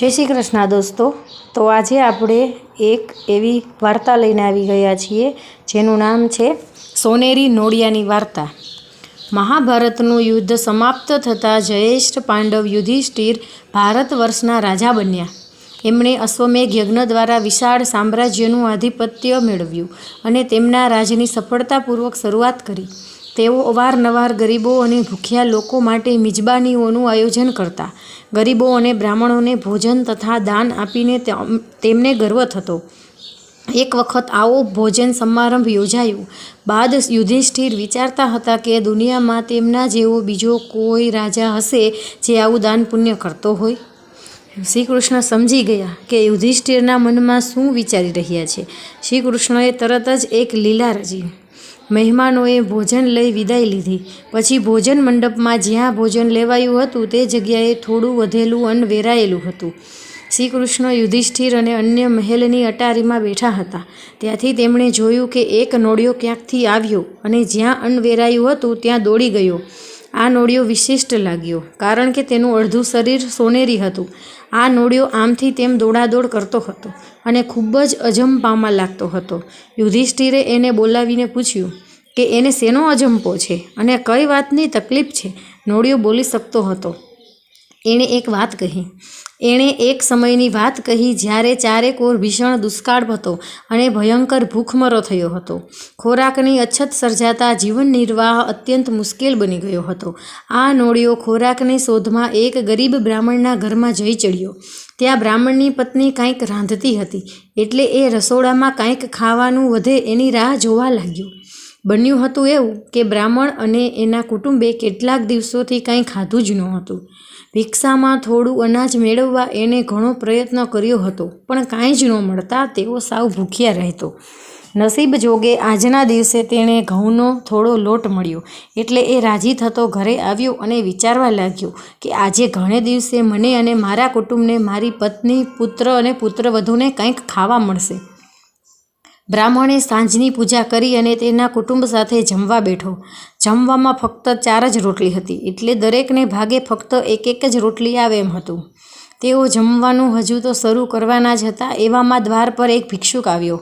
જય શ્રી કૃષ્ણ દોસ્તો. તો આજે આપણે એક એવી વાર્તા લઈને આવી ગયા છીએ, જેનું નામ છે સોનેરી નોળિયાની વાર્તા. મહાભારતનું યુદ્ધ સમાપ્ત થતાં જયેષ્ઠ પાંડવ યુધિષ્ઠિર ભારત વર્ષના રાજા બન્યા. એમણે અશ્વમેઘ યજ્ઞ દ્વારા વિશાળ સામ્રાજ્યનું આધિપત્ય મેળવ્યું અને તેમના રાજની સફળતાપૂર્વક શરૂઆત કરી. તેઓ અવારનવાર ગરીબો અને ભૂખ્યા લોકો માટે મિજબાનીઓનું આયોજન કરતા. ગરીબો અને બ્રાહ્મણોને ભોજન તથા દાન આપીને તેમ- તેમને ગર્વ થતો. એક વખત આવો ભોજન સમારંભ યોજાયો. બાદ યુધિષ્ઠિર વિચારતા હતા કે દુનિયામાં તેમના જેવો બીજો કોઈ રાજા હશે જે આવું દાન પુણ્ય કરતો હોય. શ્રી કૃષ્ણ સમજી ગયા કે યુધિષ્ઠિરના મનમાં શું વિચારી રહ્યા છે. શ્રી કૃષ્ણએ તરત જ એક લીલા રચી મહેમાનોએ ભોજન લઈ વિદાય લીધી. પછી ભોજન મંડપમાં જ્યાં ભોજન લેવાયું હતું તે જગ્યાએ થોડું વધેલું અન્ન વેરાયેલું હતું. શ્રી કૃષ્ણ યુધિષ્ઠિર અને અન્ય મહેલની અટારીમાં બેઠા હતા. ત્યાંથી તેમણે જોયું કે એક નોળિયો ક્યાંકથી આવ્યો અને જ્યાં અન્ન વેરાયું હતું ત્યાં દોડી ગયો. આ નોળિયો વિશિષ્ટ લાગ્યો, કારણ કે તેનું અડધું શરીર સોનેરી હતું. આ નોળિયો આમથી તેમ દોડાદોડ કરતો હતો અને ખૂબ જ અજંપામાં લાગતો હતો. યુધિષ્ઠિરે એને બોલાવીને પૂછ્યું કે એને શેનો અજંપો છે અને કઈ વાતની તકલીફ છે, નોળિયો બોલી શકતો હતો. એણે એક વાત કહી. એણે એક સમયની વાત કહી જ્યારે ચારેકોર ભીષણ દુષ્કાળ હતો અને ભયંકર ભૂખમરો થયો હતો. ખોરાકની અછત સર્જાતા જીવન નિર્વાહ અત્યંત મુશ્કેલ બની ગયો હતો. આ નોળિયો ખોરાકની શોધમાં એક ગરીબ બ્રાહ્મણના ઘરમાં જઈ ચડ્યો. ત્યાં બ્રાહ્મણની પત્ની કાંઈક રાંધતી હતી, એટલે એ રસોડામાં કાંઈક ખાવાનું વધે એની રાહ જોવા લાગ્યો. બન્યું હતું એવું કે બ્રાહ્મણ અને એના કુટુંબે કેટલાક દિવસોથી કાંઈ ખાધું જ નહોતું. ભિક્ષામાં થોડું અનાજ મેળવવા એને ઘણો પ્રયત્ન કર્યો હતો, પણ કાંઈ જ ન મળતા તેઓ સાવ ભૂખ્યા રહેતો. નસીબ જોગે આજના દિવસે તેણે ઘઉંનો થોડો લોટ મળ્યો, એટલે એ રાજી થતો ઘરે આવ્યો અને વિચારવા લાગ્યો કે આજે ઘણે દિવસે મને અને મારા કુટુંબને મારી પત્ની, પુત્ર અને પુત્રવધૂને કંઈક ખાવા મળશે. બ્રાહ્મણે સાંજની પૂજા કરી અને તેના કુટુંબ સાથે જમવા બેઠો. જમવામાં ફક્ત ચાર જ રોટલી હતી, એટલે દરેકને ભાગે ફક્ત એક એક જ રોટલી આવે એમ હતું. તેઓ જમવાનું હજુ તો શરૂ કરવાના જ હતા, એવામાં દ્વાર પર એક ભિક્ષુક આવ્યો.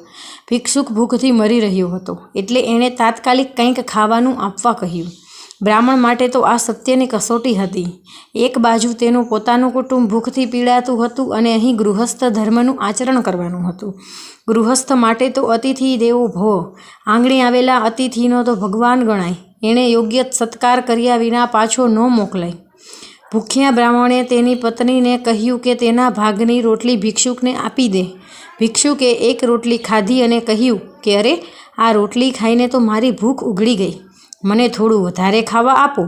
ભિક્ષુક ભૂખથી મરી રહ્યો હતો, એટલે એણે તાત્કાલિક કંઈક ખાવાનું આપવા કહ્યું. બ્રાહ્મણ માટે તો આ સત્યની કસોટી હતી. એક બાજુ તેનું પોતાનું કુટુંબ ભૂખથી પીડાતું હતું અને અહીં ગૃહસ્થ ધર્મનું આચરણ કરવાનું હતું. ગૃહસ્થ માટે તો અતિથિ દેવો ભો. આંગણે આવેલા અતિથિનો તો ભગવાન ગણાય. એણે યોગ્ય સત્કાર કર્યા વિના પાછો ન મોકલાય. ભૂખ્યા બ્રાહ્મણે તેની પત્નીને કહ્યું કે તેના ભાગની રોટલી ભિક્ષુકને આપી દે. ભિક્ષુકે એક રોટલી ખાધી અને કહ્યું કે અરે, આ રોટલી ખાઈને તો મારી ભૂખ ઉઘડી ગઈ. મને થોડું વધારે ખાવા આપો.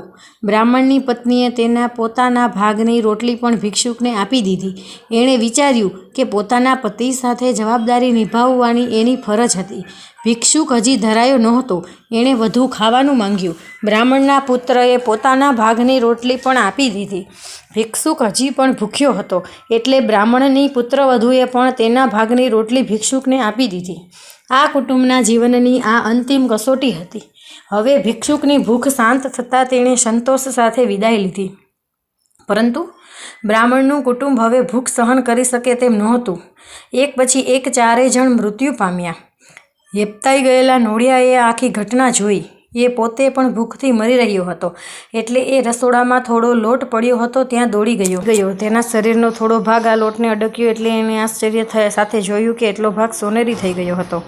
બ્રાહ્મણની પત્નીએ તેના પોતાના ભાગની રોટલી પણ ભિક્ષુકને આપી દીધી. એણે વિચાર્યું કે પોતાના પતિ સાથે જવાબદારી નિભાવવાની એની ફરજ હતી. ભિક્ષુક હજી ધરાયો નહોતો. એણે વધુ ખાવાનું માંગ્યું. બ્રાહ્મણના પુત્રએ પોતાના ભાગની રોટલી પણ આપી દીધી. ભિક્ષુક હજી પણ ભૂખ્યો હતો, એટલે બ્રાહ્મણની પુત્રવધૂએ પણ તેના ભાગની રોટલી ભિક્ષુકને આપી દીધી. આ કુટુંબના જીવનની આ અંતિમ કસોટી હતી. હવે ભિક્ષુકની ભૂખ શાંત થતાં તેણે સંતોષ સાથે વિદાય લીધી. પરંતુ બ્રાહ્મણનું કુટુંબ હવે ભૂખ સહન કરી શકે તેમ નહોતું. એક પછી એક ચારેય જણ મૃત્યુ પામ્યા. હેપતાઈ ગયેલા નોળિયાએ આખી ઘટના જોઈ. એ પોતે પણ ભૂખથી મરી રહ્યો હતો. એટલે એ રસોડામાં થોડો લોટ પડ્યો હતો, ત્યાં દોડી ગયો. ગયો. તેના શરીરનો થોડો ભાગ આ લોટને અડક્યો એટલે એણે આશ્ચર્ય થયા સાથે જોયું કે એટલો ભાગ સોનેરી થઈ ગયો હતો.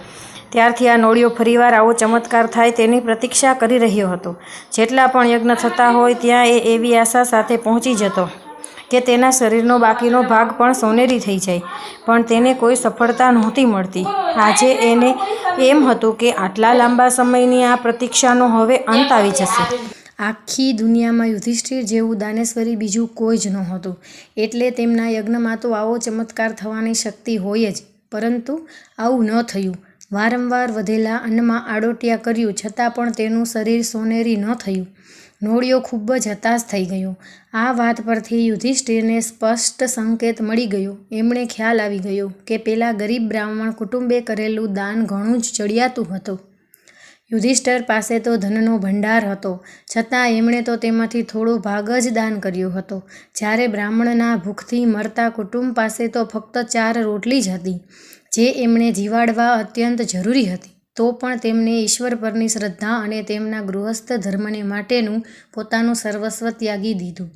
ત્યારથી આ નોળિયો ફરીવાર આવો ચમત્કાર થાય તેની પ્રતીક્ષા કરી રહ્યો હતો. જેટલા પણ યજ્ઞ થતા હોય ત્યાં એ એવી આશા સાથે પહોંચી જતો કે તેના શરીરનો બાકીનો ભાગ પણ સોનેરી થઈ જાય, પણ તેને કોઈ સફળતા નહોતી મળતી. આજે એને એમ હતું કે આટલા લાંબા સમયની આ પ્રતીક્ષાનો હવે અંત આવી જશે. આખી દુનિયામાં યુધિષ્ઠિર જેવું દાનેશ્વરી બીજું કોઈ જ નહોતું. એટલે તેમના યજ્ઞમાં તો આવો ચમત્કાર થવાની શક્તિ હોય જ, પરંતુ આવું ન થયું. વારંવાર વધેલા અન્નમાં આડોટિયા કર્યું છતાં પણ તેનું શરીર સોનેરી ન થયું. નોળિયો ખૂબ જ હતાશ થઈ ગયો. આ વાત પરથી યુધિષ્ઠિરને સ્પષ્ટ સંકેત મળી ગયો. એમણે ખ્યાલ આવી ગયો કે પેલા ગરીબ બ્રાહ્મણ કુટુંબે કરેલું દાન ઘણું જ ચડિયાતું હતું. યુધિષ્ઠર પાસે તો ધનનો ભંડાર હતો. છતાં એમણે તો તેમાંથી થોડો ભાગ જ દાન કર્યો હતો. જ્યારે બ્રાહ્મણના ભૂખથી મરતા કુટુંબ પાસે તો ફક્ત ચાર રોટલી જ હતી, જે એમણે જીવાડવા અત્યંત જરૂરી હતી. તો પણ તેમને ઈશ્વર પરની શ્રદ્ધા અને તેમના ગૃહસ્થ ધર્મને માટેનું પોતાનું સર્વસ્વ ત્યાગી દીધું.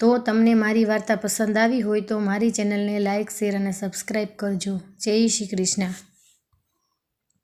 તો તમને મારી વાર્તા પસંદ આવી હોય તો મારી ચેનલને લાઇક શેર અને સબસ્ક્રાઈબ કરજો. જય શ્રી કૃષ્ણ.